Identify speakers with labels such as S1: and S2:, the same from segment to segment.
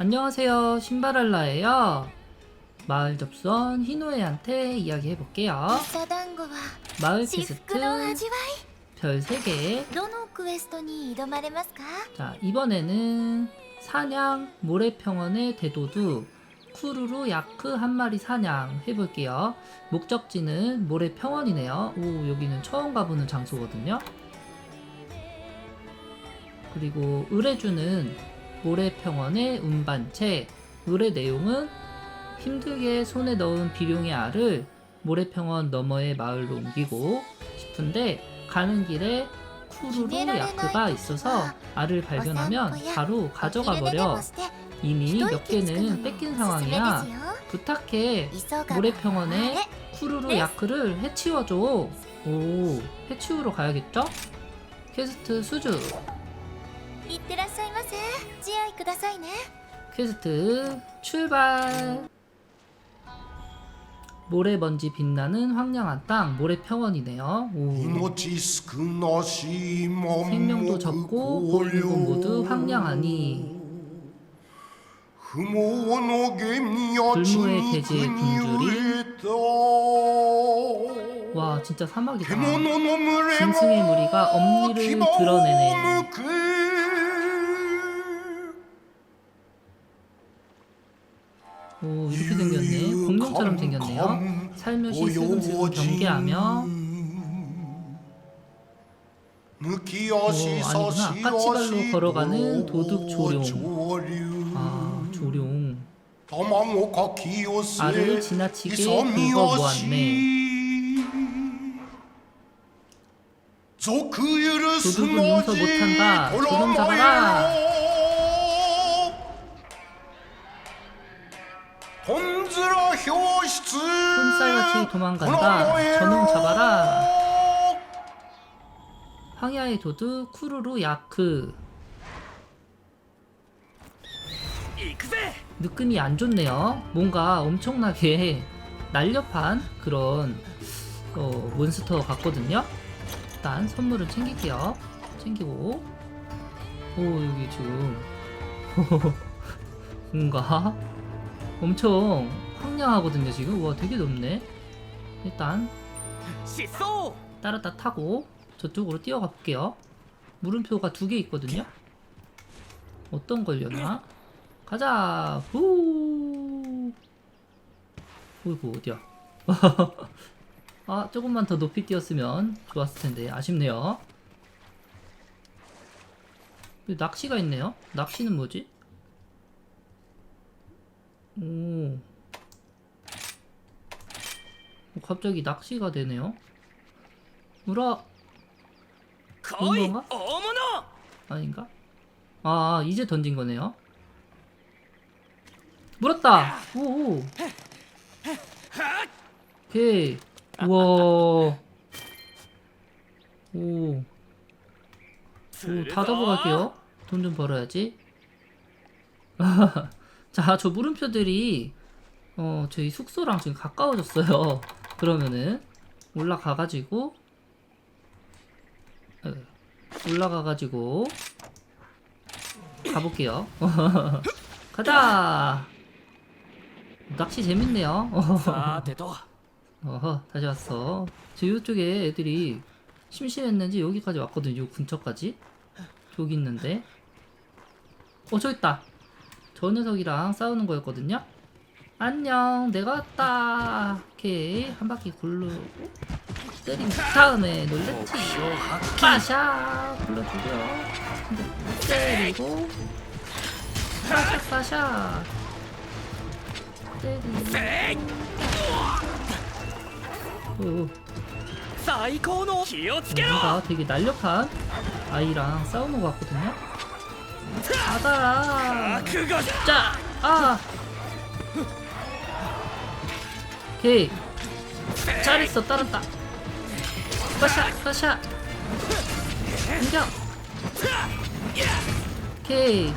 S1: 안녕하세요. 신바랄라예요. 마을 접선 희노애한테 이야기해볼게요. 마을 퀘스트 별 3개. 자 이번에는 사냥 모래평원의 대도두 쿠루루 야크 한 마리 사냥 해볼게요. 목적지는 모래평원이네요. 오 여기는 처음 가보는 장소거든요. 그리고 의뢰주는 모래평원의 운반체. 노래 내용은 힘들게 손에 넣은 비룡의 알을 모래평원 너머의 마을로 옮기고 싶은데 가는 길에 쿠루루 야크가 있어서 알을 발견하면 바로 가져가 버려. 이미 몇 개는 뺏긴 상황이야. 부탁해. 모래평원에 쿠루루 야크를 해치워줘. 오 해치우러 가야겠죠? 퀘스트 수주.
S2: いってらっしゃいませ自愛くださいね
S1: 퀘스트 출발 모래먼지 빛나는 황량한 땅 모래평원이네요 오.
S3: 命少なしも
S1: 생명도 적고 보이는 모두 황량하니
S3: 不毛の原野地
S1: 불무의
S3: に
S1: 대지의
S3: 国
S1: 굶주림
S3: 植えた
S1: 와 진짜 사막이다
S3: 獣の群れも
S1: 짐승의 무리가 엄니를
S3: 牙を
S1: 드러내네 오 이렇게 생겼네 공룡처럼 생겼네요. 살며시 슬금슬금 경계하며. 오 아니구나. 까치발로 걸어가는 도둑 조룡. 아 조룡. 알을 지나치게 긁어보았네. 도둑 용서 못한다. 조놈 잡아라.
S3: 본즈라 효시츠.
S1: 손살같이 도망간다. 전웅 잡아라. 황야의 도두 쿠루루 야크. 느낌이 안 좋네요. 뭔가 엄청나게 날렵한 그런 어, 몬스터 같거든요. 일단 선물을 챙길게요. 챙기고. 오 여기 지금. 뭔가? 엄청 황량하거든요 지금. 와 되게 높네. 일단 따라따 타고 저쪽으로 뛰어가 볼게요. 물음표가 두 개 있거든요. 어떤 걸려나? 가자! 후! 어이구 어디야? 아 조금만 더 높이 뛰었으면 좋았을 텐데. 아쉽네요. 낚시가 있네요. 낚시는 뭐지 오. 갑자기 낚시가 되네요. 우라. 거의 건가?
S4: 어머나!
S1: 아닌가? 아, 이제 던진 거네요. 물었다. 오오. 오케이. 우와. 오. 오, 다 잡아갈게요. 돈 좀 벌어야지. 자, 저 물음표들이 어, 저희 숙소랑 지금 가까워졌어요. 그러면은 올라가가지고 네, 올라가가지고 가볼게요. 가자. 낚시 재밌네요.
S4: 아,
S1: 어허, 다시 왔어. 저 이쪽에 애들이 심심했는지 여기까지 왔거든요. 이 근처까지. 저기 있는데. 어, 저 있다. 저 녀석이랑 싸우는 거였거든요. 안녕 내가 왔다. 오케이 한 바퀴 굴르고 때린 다음에 놀랬지. 빠샤 굴러주고요. 때리고 빠샤 빠샤. 때리고. 어,
S4: 어.
S1: 뭔가 되게 날렵한 아이랑 싸우는 것 같거든요. 받아라. 자, 아. 오케이. 잘했어, 따랐다. 빠샤, 빠샤. 공격. 오케이.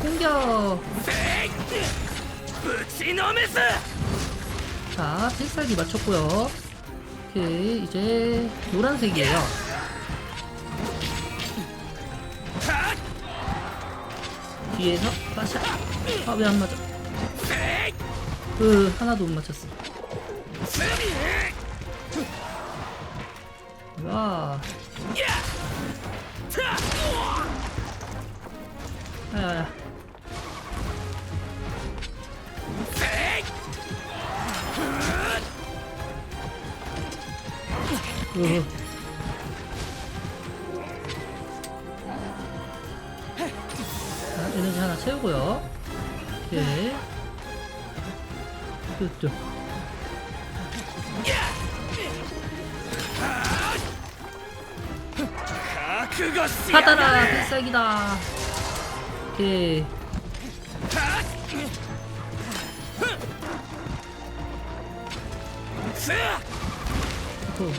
S1: 공격. 자, 필살기 맞췄고요. 오케이, 이제 노란색이에요. 뒤에서 빠샤 아 왜 안 맞아 그 하나도 못 맞췄어. 와. 야야야. 으. 채우고요. 오케이.
S4: 쭈쭈.
S1: 받아라 필살기다. 오케이. 오.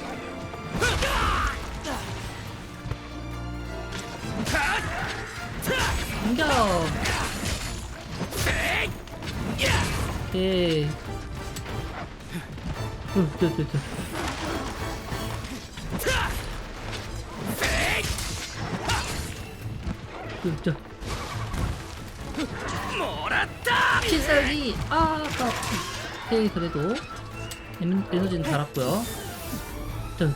S1: 공격! 예. 응, 저,
S4: 저, 저. 응, 저.
S1: 필살기! 아, 아까. 오케이, 그래도. 에너, 에너지는 달았고요 저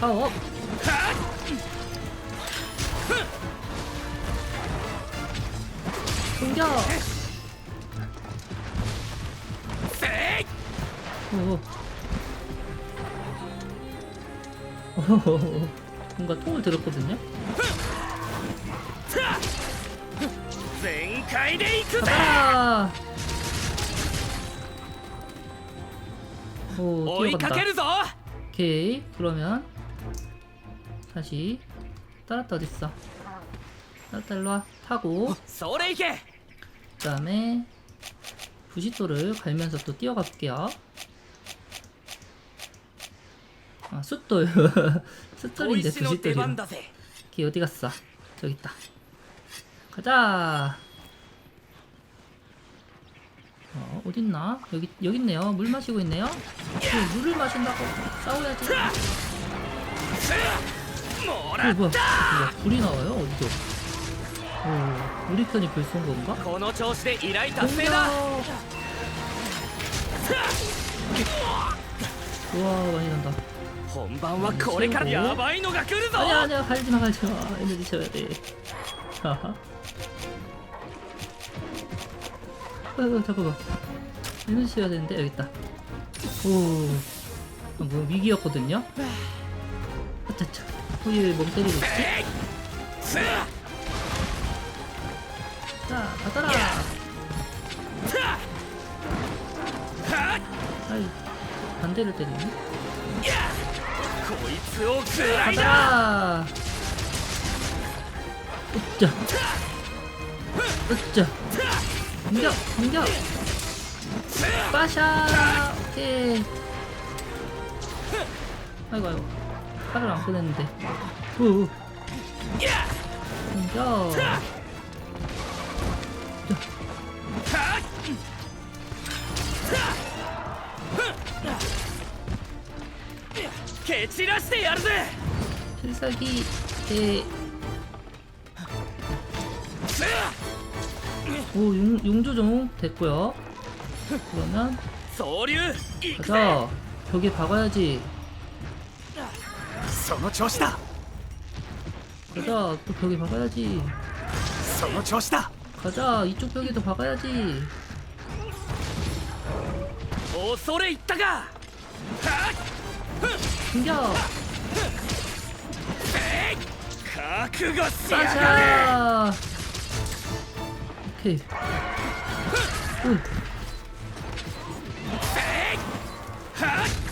S1: 저아 업. 공격. 오. 뭔가 통을 들었거든요. 가라.
S4: 아! 오,
S1: 뛰어간다. 오케이, 그러면 다시 따라다 어딨어? 따라타 일로와. 타고. 그 다음에 부시도를 갈면서 또 뛰어갈게요 아, 숫돌. 숫돌인데 부시돌이야. 걔 어디 갔어? 저기 있다. 가자. 어, 어딨나? 여기, 여기 있네요. 물 마시고 있네요. 물을 마신다고 싸워야지.
S4: も
S1: 그
S4: らっ
S1: 뭐야? 뭐야? 불이 나와요? 어디서? 오, 우리 편이 불 쏜 건가?
S4: この調子で依頼達成だ
S1: 우와 많이 난다.
S4: 本番はこれからやばいのが来るぞ
S1: 아니야 아니야 갈지마 갈지마 에너지 채워야 돼. 하하. 어, 잠깐만. 에너지 채워야 되는데 여기 있다. 오, 아, 뭐 위기였거든요. 아차차. 거기 왜멍 때리고 있지? 자, 받아라! 아이, 반대를 때리네? 받아라! 으쌰! 으쌰! 공격! 공격! 빠샤! 오케이! 아이고, 아이고. 칼을 안 꺼냈는데.
S4: 우우. 던져.
S1: 필살기 에. 오, 용, 용조 종 됐고요. 그러면
S4: 소류
S1: 가자. 벽에 박아야지.
S5: その調子だ
S1: 가자. 또 벽에 박아야지.
S5: その調子だ
S1: 가자. 이쪽 벽에도 박아야지.
S4: 恐れ入ったかはっ
S1: 공격.
S4: 覚悟しやがれ
S1: 빠샤. 오케이. 오.
S4: はっ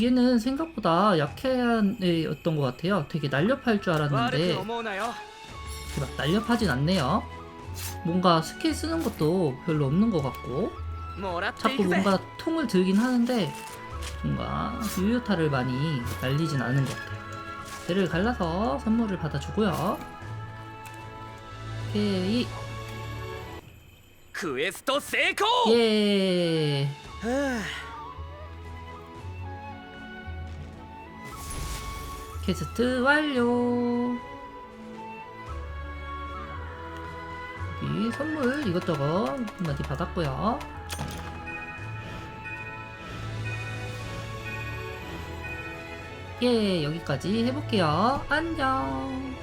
S1: 얘는 생각보다 약해한 애였던 것 같아요. 되게 날렵할 줄 알았는데 막 날렵하진 않네요. 뭔가 스킬 쓰는 것도 별로 없는 것 같고 자꾸 뭔가 통을 들긴 하는데 뭔가 유효타를 많이 날리진 않은 것 같아요. 배를 갈라서 선물을 받아주고요. 오케이.
S4: 퀘스트 성공!
S1: 예. 퀘스트 완료. 여기 선물 이것저것 많이 받았고요. 예 여기까지 해볼게요. 안녕.